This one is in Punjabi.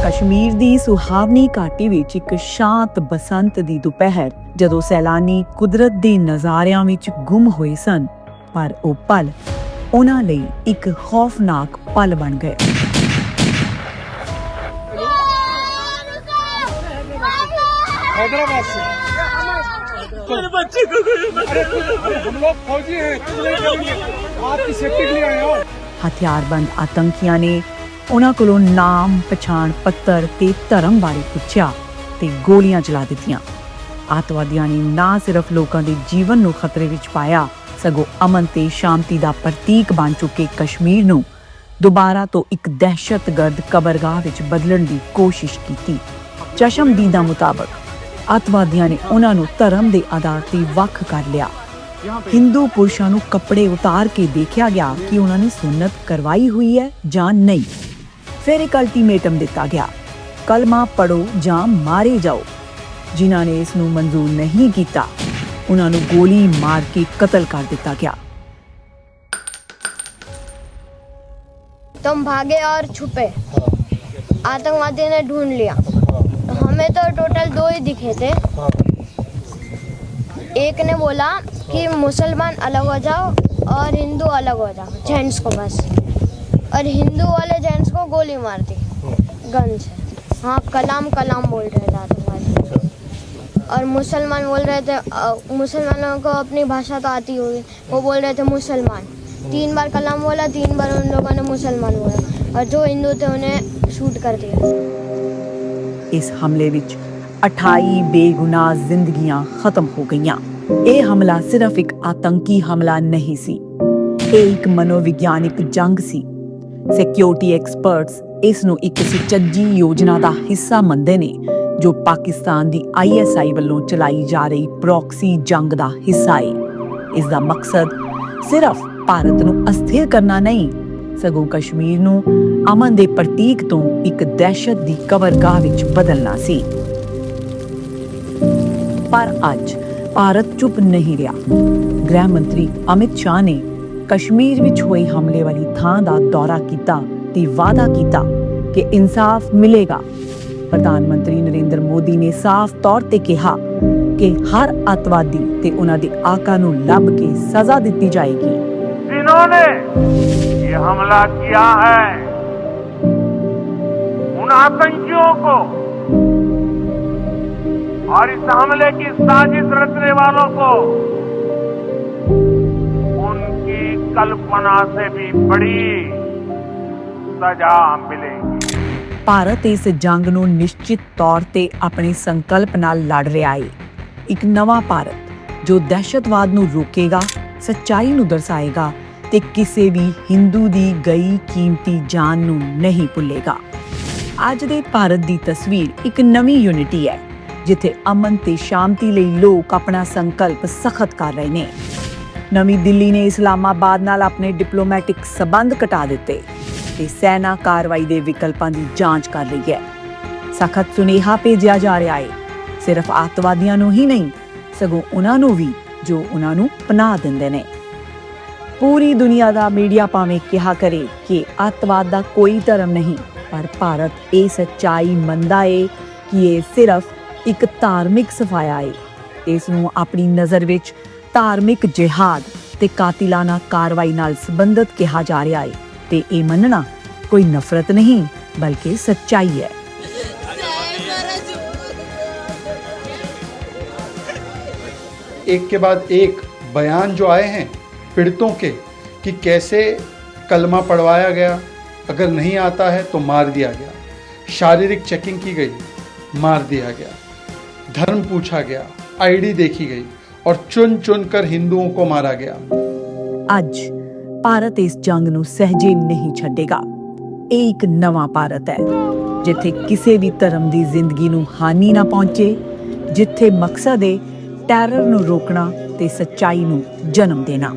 ਕਸ਼ਮੀਰ ਦੀ ਸੁਹਾਵਣੀ ਘਾਟੀ ਵਿੱਚ ਇੱਕ ਸ਼ਾਂਤ ਬਸੰਤ ਦੀ ਦੁਪਹਿਰ ਜਦੋਂ ਸੈਲਾਨੀ ਕੁਦਰਤ ਦੇ ਨਜ਼ਾਰਿਆਂ ਵਿੱਚ ਗੁੰਮ ਹੋਏ ਸਨ ਪਰ ਉਹ ਪਲ ਉਹਨਾਂ ਲਈ ਇੱਕ ਖੌਫਨਾਕ ਪਲ ਬਣ ਗਏ हैदराबाद से मेरे बच्चे को कोई मत अरे हम लोग फौजी हैं कुछ नहीं करेंगे आपकी सेफ्टी के लिए आए हो ਹਥਿਆਰਬੰਦ ਆਤੰਕੀਆਂ ਨੇ ਉਹਨਾਂ ਕੋਲੋਂ ਨਾਮ, ਪਛਾਣ, ਪੱਤਰ ਤੇ ਧਰਮ ਬਾਰੇ ਪੁੱਛਿਆ ਤੇ ਗੋਲੀਆਂ ਚਲਾ ਦਿੱਤੀਆਂ। ਆਤਵਾਦੀਆਂ ਨੇ ਨਾ ਸਿਰਫ ਲੋਕਾਂ ਦੇ ਜੀਵਨ ਨੂੰ ਖਤਰੇ ਵਿੱਚ ਪਾਇਆ, ਸਗੋਂ ਅਮਨ ਤੇ ਸ਼ਾਂਤੀ ਦਾ ਪ੍ਰਤੀਕ ਬਣ ਚੁੱਕੇ ਕਸ਼ਮੀਰ ਨੂੰ ਦੁਬਾਰਾ ਤੋਂ ਇੱਕ ਦਹਿਸ਼ਤਗਰਦ ਕਬਰਗਾਹ ਵਿੱਚ ਬਦਲਣ ਦੀ ਕੋਸ਼ਿਸ਼ ਕੀਤੀ। ਚਸ਼ਮਦੀਦਾ ਮੁਤਾਬਕ ਆਤਵਾਦੀਆਂ ਨੇ ਉਹਨਾਂ ਨੂੰ ਧਰਮ ਦੇ ਆਧਾਰ ਤੇ ਵੱਖ ਕਰ ਲਿਆ। ਹਿੰਦੂ ਪੁਰਸ਼ਾਂ ਨੂੰ ਕੱਪੜੇ ਉਤਾਰ ਕੇ ਦੇਖਿਆ ਗਿਆ ਕਿ ਉਹਨਾਂ ਨੇ ਸੁਨਤ ਕਰਵਾਈ ਹੋਈ ਹੈ ਜਾਂ ਨਹੀਂ। ਫਿਰ ਇੱਕ ਅਲਟੀਮੇਟਮ ਦਿੱਤਾ ਗਿਆ ਕਲਮਾ ਪੜੋ ਜਾਂ ਮਾਰੇ ਜਾਓ ਜਿਨ੍ਹਾਂ ਨੇ ਇਸ ਨੂੰ ਮਨਜ਼ੂਰ ਨਹੀਂ ਕੀਤਾ ਉਹਨਾਂ ਨੂੰ ਗੋਲੀ ਮਾਰ ਕੇ ਕਤਲ ਕਰ ਦਿੱਤਾ ਗਿਆ तुम भागे और छुपे आतंकवादी ने ढूंढ लिया हमें तो टोटल दो ही दिखे थे एक ने बोला कि मुसलमान अलग हो जाओ और हिंदू अलग हो जाओ जेंट्स को बस और हिंदू वाले जेंट्स को गोली मार दी गन से हाँ कलाम कलाम बोल रहे थे आतंकवादी और मुसलमान बोल रहे थे अ, मुसलमानों को अपनी भाषा तो आती होगी वो बोल रहे थे मुसलमान तीन बार कलाम बोला तीन बार उन लोगों ने मुसलमान बोला और जो हिंदू थे उन्हें शूट कर दिया ਇਸ ਹਮਲੇ ਵਿੱਚ 28 ਬੇਗੁਨਾਹ ਜ਼ਿੰਦਗੀਆਂ ਖਤਮ ਹੋ ਗਈਆਂ ਇਹ ਹਮਲਾ ਸਿਰਫ ਇੱਕ ਆਤੰਕੀ ਹਮਲਾ ਨਹੀਂ ਸੀ ਇਹ ਇੱਕ ਮਨੋਵਿਗਿਆਨਿਕ ਜੰਗ ਸੀ ਸਿਕਿਉਰਿਟੀ ਐਕਸਪਰਟਸ ਇਸ ਨੂੰ ਇੱਕ ਸੁਚੱਜੀ ਯੋਜਨਾ ਦਾ ਹਿੱਸਾ ਮੰਨਦੇ ਨੇ, ਜੋ ਪਾਕਿਸਤਾਨ ਦੀ ਆਈਐਸਆਈ ਵੱਲੋਂ ਚਲਾਈ ਜਾ ਰਹੀ ਪ੍ਰੌਕਸੀ ਜੰਗ ਦਾ ਹਿੱਸਾ ਹੈ ਇਸ ਦਾ ਮਕਸਦ ਸਿਰਫ ਭਾਰਤ ਨੂੰ ਅਸਥਿਰ ਕਰਨਾ ਨਹੀਂ, ਸਗੋਂ ਕਸ਼ਮੀਰ ਨੂੰ ਅਮਨ ਦੇ ਪ੍ਰਤੀਕ ਤੋਂ ਇੱਕ ਦਹਿਸ਼ਤ ਦੀ ਕਬਰਗਾਹ ਵਿੱਚ ਬਦਲਣਾ ਸੀ। ਪਰ ਅੱਜ ਭਾਰਤ ਚੁੱਪ ਨਹੀਂ ਰਿਹਾ। ਗ੍ਰਹਿ ਮੰਤਰੀ ਅਮਿਤ ਸ਼ਾਹ ਨੇ ਕਸ਼ਮੀਰ ਵਿੱਚ ਹੋਏ ਹਮਲੇ ਵਾਲੀ ਥਾਂ ਦਾ ਦੌਰਾ ਕੀਤਾ ਤੇ ਵਾਅਦਾ ਕੀਤਾ ਕਿ ਇਨਸਾਫ ਮਿਲੇਗਾ ਪ੍ਰਧਾਨ ਮੰਤਰੀ ਨਰਿੰਦਰ ਮੋਦੀ ਨੇ ਸਾਫ਼ ਤੌਰ ਤੇ ਕਿਹਾ ਕਿ ਹਰ ਅਤਵਾਦੀ ਤੇ ਉਹਨਾਂ ਦੇ ਆਕਾ ਨੂੰ ਲੱਭ ਕੇ ਸਜ਼ਾ ਦਿੱਤੀ ਜਾਏਗੀ जिन्होंने ये हमला किया है उन आतंकियों को और इस हमले की साजिश रचने वालों को उनकी कल्पना से भी बड़ी सजा मिलेगी ਭਾਰਤ ਇਸ ਜੰਗ ਨੂੰ ਨਿਸ਼ਚਿਤ ਤੌਰ ਤੇ ਆਪਣੇ ਸੰਕਲਪ ਨਾਲ ਲੜ ਰਿਹਾ ਹੈ ਇੱਕ ਨਵਾਂ ਭਾਰਤ ਜੋ ਦਹਿਸ਼ਤਵਾਦ ਨੂੰ ਰੋਕੇਗਾ ਸੱਚਾਈ ਨੂੰ ਦਰਸਾਏਗਾ ਤੇ ਕਿਸੇ ਵੀ ਹਿੰਦੂ ਦੀ ਗਈ ਕੀਮਤੀ ਜਾਨ ਨੂੰ ਨਹੀਂ ਭੁੱਲੇਗਾ ਅੱਜ ਦੇ ਭਾਰਤ ਦੀ ਤਸਵੀਰ ਇੱਕ ਨਵੀਂ ਯੂਨਿਟੀ ਹੈ ਜਿੱਥੇ ਅਮਨ ਤੇ ਸ਼ਾਂਤੀ ਲਈ ਲੋਕ ਆਪਣਾ ਸੰਕਲਪ ਸਖਤ ਕਰ ਰਹੇ ਨੇ ਨਵੀਂ ਦਿੱਲੀ ਨੇ ਇਸਲਾਮਾਬਾਦ ਨਾਲ ਆਪਣੇ ਡਿਪਲੋਮੈਟਿਕ ਸਬੰਧ ਘਟਾ ਦਿੱਤੇ। ਤੇ ਸੈਨਾ ਕਾਰਵਾਈ ਦੇ ਵਿਕਲਪਾਂ ਦੀ ਜਾਂਚ ਕਰ ਰਹੀ ਹੈ। ਸਖਤ ਸੁਨੇਹਾ ਭੇਜਿਆ ਜਾ ਰਿਹਾ ਹੈ। ਸਿਰਫ ਆਤਵਾਦੀਆਂ ਨੂੰ ਹੀ ਨਹੀਂ, ਸਗੋਂ ਉਹਨਾਂ ਨੂੰ ਵੀ, ਜੋ ਉਹਨਾਂ ਨੂੰ ਪਨਾਹ ਦਿੰਦੇ ਨੇ। ਪੂਰੀ ਦੁਨੀਆ ਦਾ ਮੀਡੀਆ ਭਾਵੇਂ ਕਿਹਾ ਕਰੇ ਕਿ ਅੱਤਵਾਦ ਦਾ ਕੋਈ ਧਰਮ ਨਹੀਂ, ਪਰ ਭਾਰਤ ਇਹ ਸੱਚਾਈ ਮੰਨਦਾ ਏ ਕਿ ਇਹ ਸਿਰਫ ਇੱਕ ਧਾਰਮਿਕ ਸਫਾਇਆ ਏ। ਇਸ ਨੂੰ ਆਪਣੀ ਨਜ਼ਰ ਵਿੱਚ ਧਾਰਮਿਕ ਜਿਹਾਦ ਤੇ ਕਾਤਿਲਾਨਾ ਕਾਰਵਾਈ ਨਾਲ ਸੰਬੰਧਿਤ ਕਿਹਾ ਜਾ ਰਿਹਾ ਏ ਤੇ ਇਹ ਮੰਨਣਾ ਕੋਈ ਨਫ਼ਰਤ ਨਹੀਂ ਬਲਕਿ ਸੱਚਾਈ ਹੈ एक के बाद एक बयान जो आए हैं पीड़ितों के कि कैसे कलमा पढ़वाया गया अगर नहीं आता है तो मार दिया गया शारीरिक चेकिंग की गई मार दिया गया धर्म पूछा गया आईडी देखी गई और चुन चुन कर हिंदुओं को मारा गया ਅੱਜ ਭਾਰਤ ਇਸ ਜੰਗ ਨੂੰ ਸਹਜੇ ਨਹੀਂ ਛੱਡੇਗਾ ਇਹ ਇੱਕ ਨਵਾਂ ਭਾਰਤ ਹੈ ਜਿੱਥੇ ਕਿਸੇ ਵੀ ਧਰਮ ਦੀ ਜ਼ਿੰਦਗੀ ਨੂੰ ਹਾਨੀ ਨਾ ਪਹੁੰਚੇ ਜਿੱਥੇ ਮਕਸਦ ਹੈ ਟੈਰਰ ਨੂੰ ਰੋਕਣਾ ਤੇ ਸੱਚਾਈ ਨੂੰ ਜਨਮ ਦੇਣਾ